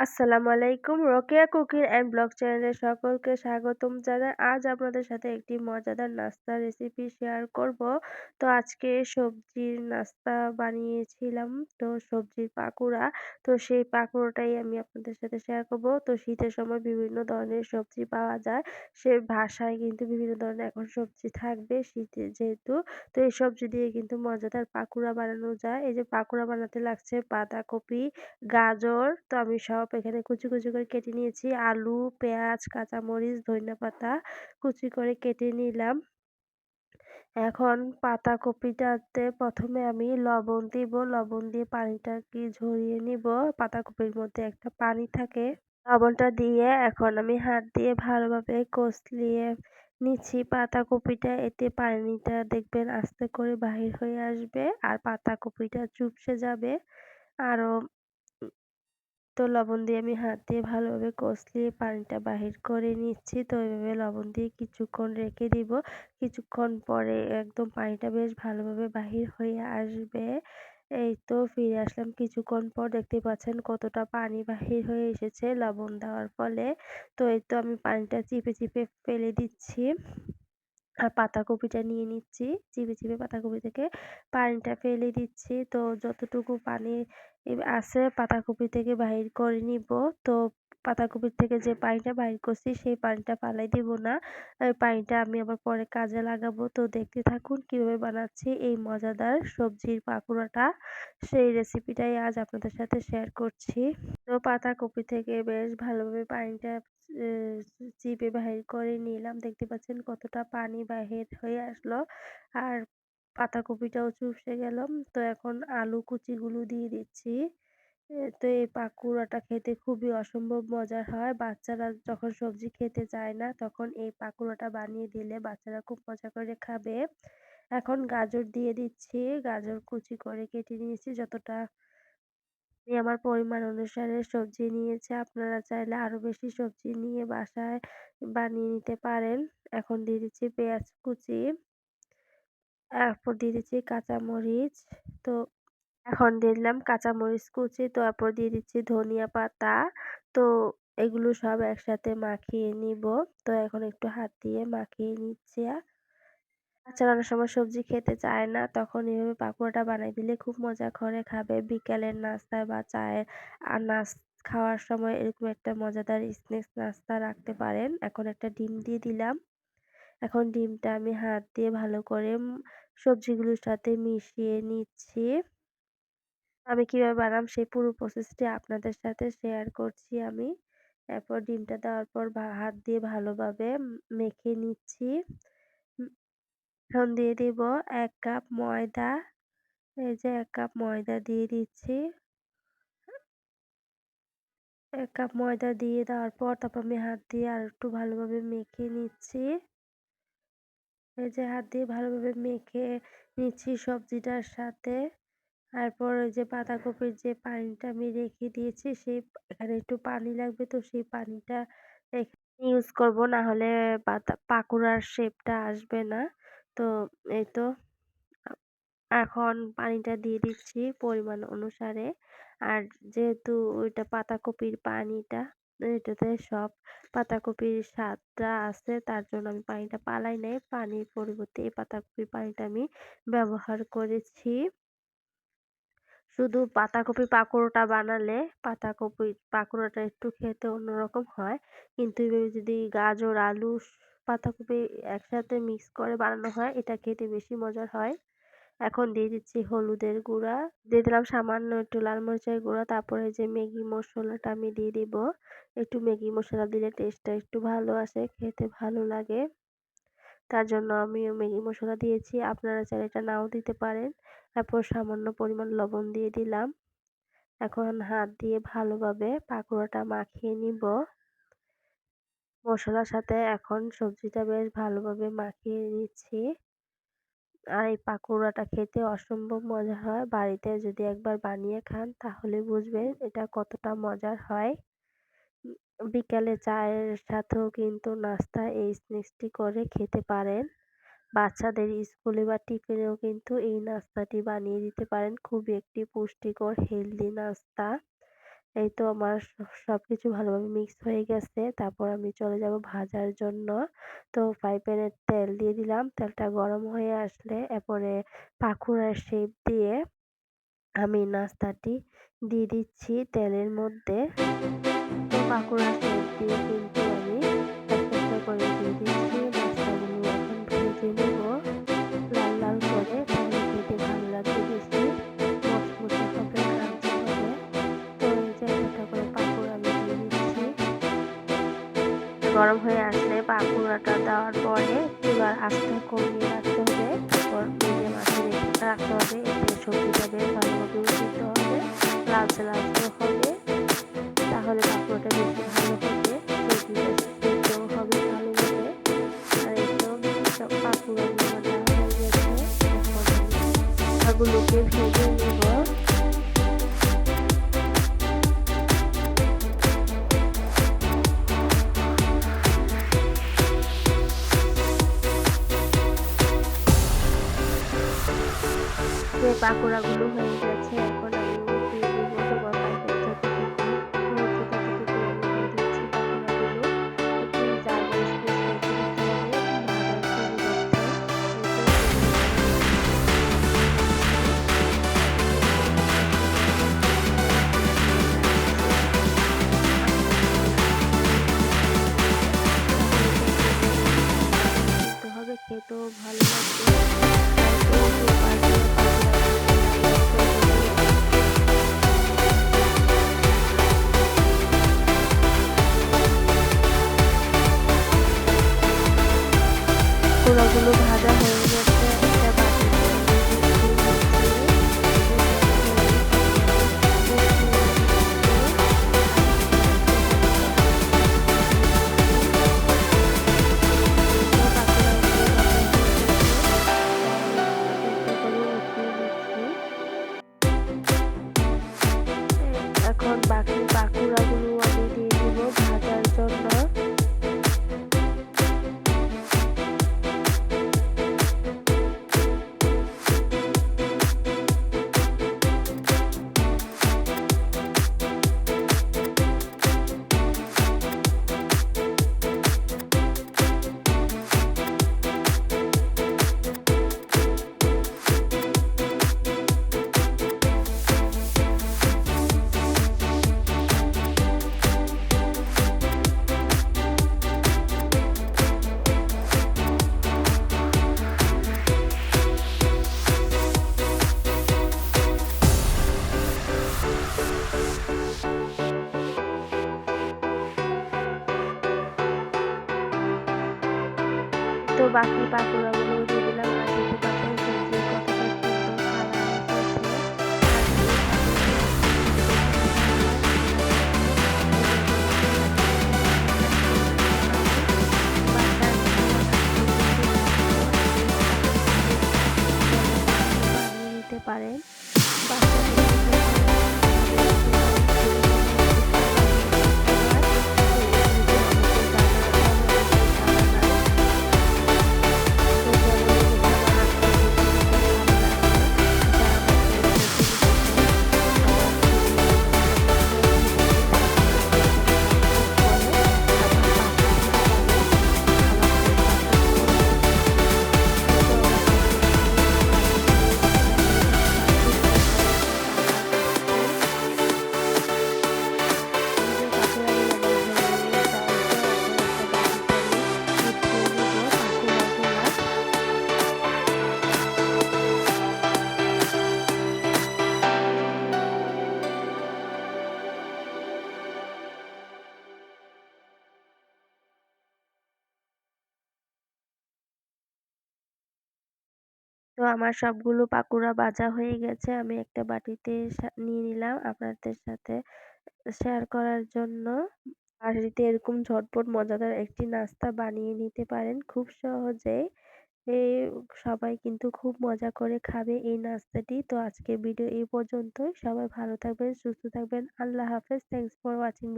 আসসালামু আলাইকুম। Rokeya cooking and blog চ্যানেলে সকলকে স্বাগতম জানাই। আজ আপনাদের সাথে একটি মজাদার নাস্তার রেসিপি শেয়ার করব। তো আজকে সবজির নাস্তা বানিয়েছিলাম, তো সবজির পাকুড়া। তো সেই পাকুড়াটাই আমি আপনাদের সাথে শেয়ার করব। তো শীতের সময় বিভিন্ন ধরনের সবজি পাওয়া যায়। সে ভাষায় কিন্তু বিভিন্ন ধরনের এখন সবজি থাকবে শীতে যেহেতু। তো এই সবজি দিয়ে কিন্তু মজাদার পাকুড়া বানানো যায়। এই যে পাকুড়া বানাতে লাগছে বাঁধাকপি, গাজর। তো আমি সব এখানে কুচি কুচি করে কেটে নিয়েছি। আলু, পেঁয়াজ, কাঁচামরিচ, ধনিয়া কুচি করে কেটে নিলাম। এখন পাতাকপিটাতে প্রথমে আমি লবণ দিব। লবণ দিয়ে পানিটা কি ঝরিয়ে নিব। পাতাকপির মধ্যে একটা পানি থাকে। লবণটা দিয়ে এখন আমি হাত দিয়ে ভালোভাবে কষলিয়ে নিচ্ছি। পাতাকপিটা এতে পানিটা দেখবেন আস্তে করে বাহির হয়ে আসবে আর পাতাকপিটা চুপসে যাবে। আরও তো লবণ দিয়ে আমি হাত দিয়ে ভালোভাবে কষলিয়ে পানিটা বাহির করে নিচ্ছি। তো এইভাবে লবণ দিয়ে কিছুক্ষণ রেখে দিব। কিছুক্ষণ পরে একদম পানিটা বেশ ভালোভাবে বাহির হয়ে আসবে। এই তো ফিরে আসলাম কিছুক্ষণ পর। দেখতে পাচ্ছেন কতটা পানি বাহির হয়ে এসেছে লবণ দেওয়ার ফলে। তো এই তো আমি পানিটা চিপে চিপে ফেলে দিচ্ছি। আর পাতাকপিটা নিয়ে নিচ্ছি। চিপে চিপে পাতাকপি থেকে পানিটা ফেলে দিচ্ছি। তো যতটুকু পানি আছে পাতাকপি থেকে বাহির করে নিব। তো পাতাকপির থেকে যে পানিটা বাহির করছি সেই পানিটা ফালাই দিব না। ওই পানিটা আমি আবার পরে কাজে লাগাবো। তো দেখতে থাকুন কীভাবে বানাচ্ছি এই মজাদার সবজির পাকুড়াটা। সেই রেসিপিটাই আজ আপনাদের সাথে শেয়ার করছি। তো পাতাকপি থেকে বেশ ভালোভাবে পানিটা চিপে বাহির করে নিলাম। দেখতে পাচ্ছেন কতটা পানি বাহির হয়ে আসলো। আর পাতাকপিটাও চুপসে গেল তো এখন আলু কুচিগুলো দিয়ে দিচ্ছি। তো এই পাকুড়াটা খেতে খুবই অসম্ভব মজার হয়। বাচ্চারা যখন সবজি খেতে চায় না, তখন এই পাকুড়াটা বানিয়ে দিলে বাচ্চারা খুব মজা করে খাবে। এখন গাজর দিয়ে দিচ্ছি। গাজর কুচি করে কেটে নিয়েছি। যতটা আমি আমার পরিমাণ অনুসারে সবজি নিয়েছি, আপনারা চাইলে আরও বেশি সবজি নিয়ে বাসায় বানিয়ে নিতে পারেন। এখন দিয়ে দিচ্ছি পেঁয়াজ কুচি, এরপর দিয়ে দিচ্ছি কাঁচামরিচ, তো এখন দিয়ে দিলাম কাঁচামরিচ কুচি তারপর দিয়ে দিচ্ছি ধনিয়া পাতা, তো এগুলো সব একসাথে মাখিয়ে নিব। তো এখন একটু হাত দিয়ে মাখিয়ে নিচ্ছি। বাচ্চারা অনেক সময় সবজি খেতে চায় না, তখন এভাবে পাকোড়াটা বানাই দিলে খুব মজা করে খাবে। বিকেলের নাস্তায় বা চায়ের আর নাস খাওয়ার সময় এরকম একটা মজাদার স্ন্যাক্স নাস্তা রাখতে পারেন। এখন একটা ডিম দিয়ে দিলাম। এখন ডিমটা আমি হাত দিয়ে ভালো করে সবজিগুলোর সাথে মিশিয়ে নিচ্ছি। আমি কীভাবে বানাম সেই পুরো প্রসেসটি আপনাদের সাথে শেয়ার করছি আমি। এরপর ডিমটা দেওয়ার পর হাত দিয়ে ভালোভাবে মেখে নিচ্ছি। এখন দিয়ে দিব এক কাপ ময়দা। এই যে এক কাপ ময়দা দিয়ে দিচ্ছি। এক কাপ ময়দা দিয়ে দেওয়ার পর তারপর আমি হাত দিয়ে আর একটু ভালোভাবে মেখে নিচ্ছি। এই যে হাত দিয়ে ভালোভাবে মেখে নিচ্ছি সবজিটার সাথে। তারপর ওই যে বাঁধাকপির যে পানিটা আমি রেখে দিয়েছি, সেই এখানে একটু পানি লাগবে তো সেই পানিটা ইউজ করব না হলে পাকুড়ার শেপটা আসবে না। তো এই তো এখন পানিটা দিয়ে দিচ্ছি পরিমাণ অনুসারে। আর যেহেতু ওইটা পাতাকপির পানিটা, এটাতে সব পাতাকপির স্বাদটা আছে, তার জন্য আমি পানিটা পালাই নাই। পানির পরিবর্তে এই পাতাকপির পানিটা আমি ব্যবহার করেছি। শুধু পাতাকপি পাকোড়াটা বানালে পাতাকপি পাকোড়াটা একটু খেতে অন্যরকম হয়। কিন্তু যদি গাজর, আলু পাতাকপি একসাথে মিক্স করে বানানো হয়, এটা খেতে বেশি মজার হয়। এখন দিয়ে দিচ্ছি হলুদের গুঁড়া, দিয়ে দিলাম সামান্য একটু লাল মরিচের গুঁড়া, তারপরে যে ম্যাগি মশলাটা আমি দিয়ে দিব, একটু ম্যাগি মশলা দিলে টেস্টটা একটু ভালো আসে, খেতে ভালো লাগে। তার জন্য আমি ম্যাগি মশলা দিয়েছি, আপনারা চাইলে এটা নাও দিতে পারেন। তারপর সামান্য পরিমাণ লবণ দিয়ে দিলাম। এখন হাত দিয়ে ভালোভাবে পাকোড়াটা মাখিয়ে নিব। মশলার সাথে এখন সবজিটা বেশ ভালোভাবে মাখিয়ে নিচ্ছি। আর এই পাকোড়াটা খেতে অসম্ভব মজা হয়। বাড়িতে যদি একবার বানিয়ে খান, তাহলে বুঝবেন এটা কতটা মজার হয়। বিকালে চায়ের সাথেও কিন্তু নাস্তা এই স্ন্যাক্সটি করে খেতে পারেন। বাচ্চাদের স্কুলে বা টিফিনেও কিন্তু এই নাস্তাটি বানিয়ে দিতে পারেন। খুবই একটি পুষ্টিকর হেলদি নাস্তা। এই তো আমার স, সবকিছু ভালোভাবে মিক্স হয়ে গেছে। তারপর আমি চলে যাব ভাজার জন্য। তো ফ্রাই প্যানে তেল দিয়ে দিলাম। তেলটা গরম হয়ে আসলে এরপরে পাখুড়ার শেপ দিয়ে আমি নাস্তাটি দিয়ে দিচ্ছি তেলের মধ্যে। তো পাকোড়ার শেপ দিয়ে কিন্তু আমি করে দিয়ে দিচ্ছি। গরম হয়ে আসলে পাকুড়াটা দেওয়ার পরে এবার আস্তে কমিয়ে রাখতে হবে। তারপর ভেজে মাছে রাখতে হবে। এতে সবজিটা বেশ ভালোভাবে দিতে হবে। লালচে লালচে হবে। তাহলে পাকুড়াটা বেশি ভালো হবে। সবজিটা পাকোড়াগুলো হয়ে গেছে। তো বাকি পাকোড়াগুলো তো আমার সবগুলো পাকোড়া ভাজা হয়ে গেছে। আমি একটা বাটিতে নিয়ে নিলাম আপনাদের সাথে শেয়ার করার জন্য। বাড়িতে এরকম ঝটপট মজাদার একটি নাস্তা বানিয়ে নিতে পারেন। খুব সহজেই এই সবাই কিন্তু খুব মজা করে খাবে এই নাস্তাটি। তো আজকের ভিডিও এই পর্যন্তই। সবাই ভালো থাকবেন, সুস্থ থাকবেন। আল্লাহ হাফেজ। Thanks for watching